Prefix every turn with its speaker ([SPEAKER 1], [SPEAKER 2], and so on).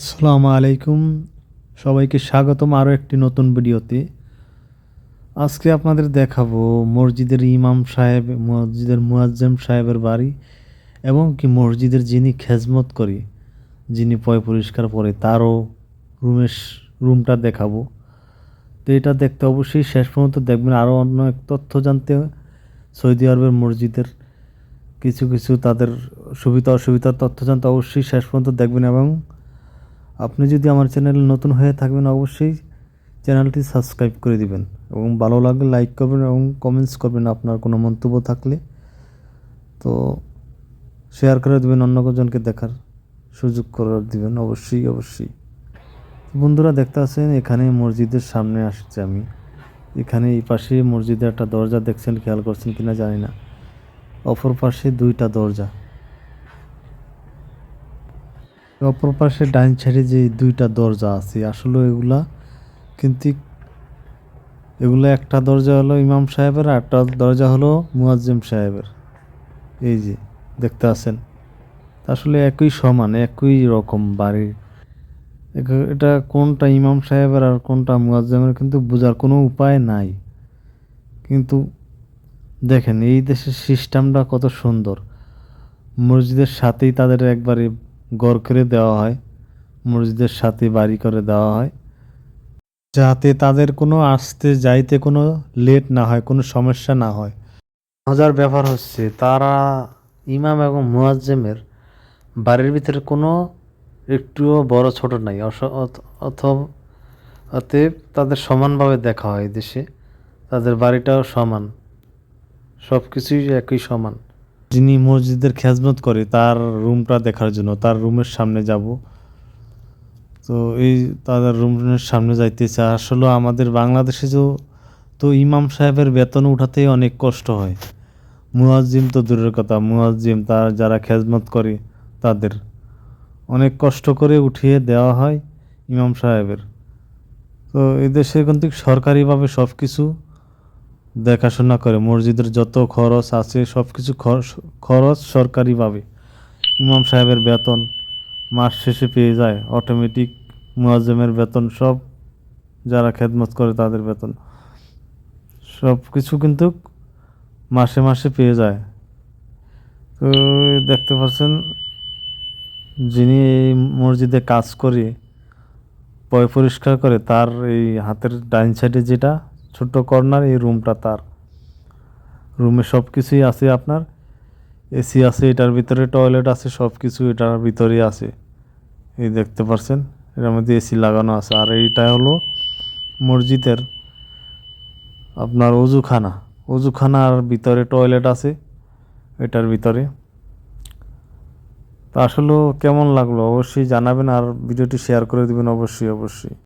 [SPEAKER 1] আসসালামু আলাইকুম। সবাইকে স্বাগতম আরও একটি নতুন ভিডিওতে। আজকে আপনাদের দেখাবো মসজিদের ইমাম সাহেব, মসজিদের মুয়াজ্জেম সাহেবের বাড়ি এবং কি মসজিদের যিনি খেজমত করি, যিনি পয় পরিষ্কার করে তারও রুমের রুমটা দেখাবো। তো এটা দেখতে অবশ্যই শেষ পর্যন্ত দেখবেন। আরও অন্য এক তথ্য জানতে সৌদি আরবের মসজিদের কিছু কিছু তাদের সুবিধা, অসুবিধার তথ্য জানতে অবশ্যই শেষ পর্যন্ত দেখবেন এবং আপনি যদি আমার চ্যানেল নতুন হয়ে থাকবেন, অবশ্যই চ্যানেলটি সাবস্ক্রাইব করে দিবেন এবং ভালো লাগলে লাইক করবেন এবং কমেন্টস করবেন আপনার কোনো মন্তব্য থাকলে। তো শেয়ার করে দেবেন, অন্য জনকে দেখার সুযোগ করে দিবেন, অবশ্যই অবশ্যই। বন্ধুরা, দেখতে আছেন এখানে মসজিদের সামনে আসছে আমি। এখানে এই পাশে মসজিদে একটা দরজা দেখছেন, খেয়াল করছেন কিনা জানি না। অপর পাশে দুইটা দরজা। অপর পাশে ডাইন সাইডে যে দুইটা দরজা আছে, আসলে এগুলা কিন্তু এগুলো একটা দরজা হলো ইমাম সাহেবের আর একটা দরজা হলো মুয়াজ্জিম সাহেবের। এই যে, দেখতে আছেন? আসলে একই সমান, একই রকম বাড়ি। এখ- এটা কোনটা ইমাম সাহেবের আর কোনটা মুয়াজ্জিমের কিন্তু বোঝার কোনো উপায় নাই। কিন্তু দেখেন, এই দেশের সিস্টেমটা কত সুন্দর। মসজিদের সাথেই তাদের একবারে ঘর করে দেওয়া হয়, মসজিদের সাথে বাড়ি করে দেওয়া হয়। যাতে তাদের কোনো আসতে যাইতে কোনো লেট না হয়, কোনো সমস্যা না হয়। মজার ব্যাপার হচ্ছে, তারা ইমাম এবং মুয়াজ্জেমের বাড়ির ভিতরে কোনো একটুও বড় ছোট নাই, অস- অথ- অথ- অতএব তাদের সমানভাবে দেখা হয় দেশে। তাদের বাড়িটাও সমান সব কিছুই একই সমান। যিনি মসজিদের খেজমত করে, তার রুমটা দেখার জন্য, তার রুমের সামনে যাব। তো এই তাদের রুমের সামনে যাইতেছে। আসলে আমাদের বাংলাদেশে যে তো ইমাম সাহেবের বেতন উঠাতেই অনেক কষ্ট হয়। মুয়াজ্জিম তো দূরের কথা, মুয়াজ্জিম তার যারা খেজমত করে, তাদের। অনেক কষ্ট করে উঠিয়ে দেওয়া হয় ইমাম সাহেবের। তো এই দেশে কিন্তু সরকারিভাবে সব কিছু দেখাশোনা করে। মসজিদের যত খরচ আছে সব কিছু খরচ সরকারিভাবে। ইমাম সাহেবের বেতন মাস শেষে পেয়ে যায় অটোমেটিক মুয়াজ্জেমের বেতন সব যারা খেদমত করে তাদের বেতন। সব কিছু কিন্তু মাসে মাসে পেয়ে যায়। তো দেখতে পাচ্ছেন, যিনি এই মসজিদে কাজ করে, পয় পরিষ্কার করে, তার এই হাতের ডাইন সাইডে যেটা ছোট্ট কর্নার, এই রুমটা তার। রুমে সব কিছুই আছে আপনার। এসি আছে, এটার ভিতরে টয়লেট আছে সব কিছু এটার ভিতরেই আছে। এই দেখতে পারছেন? এটার মধ্যে এসি লাগানো আছে। আর এইটা হলো মসজিদের আপনার অজুখানা। অজুখানার ভিতরে টয়লেট আছে, এটার ভিতরে। তো আসলে কেমন লাগল? অবশ্যই জানাবেন আর ভিডিওটি শেয়ার করে দিবেন অবশ্যই অবশ্যই।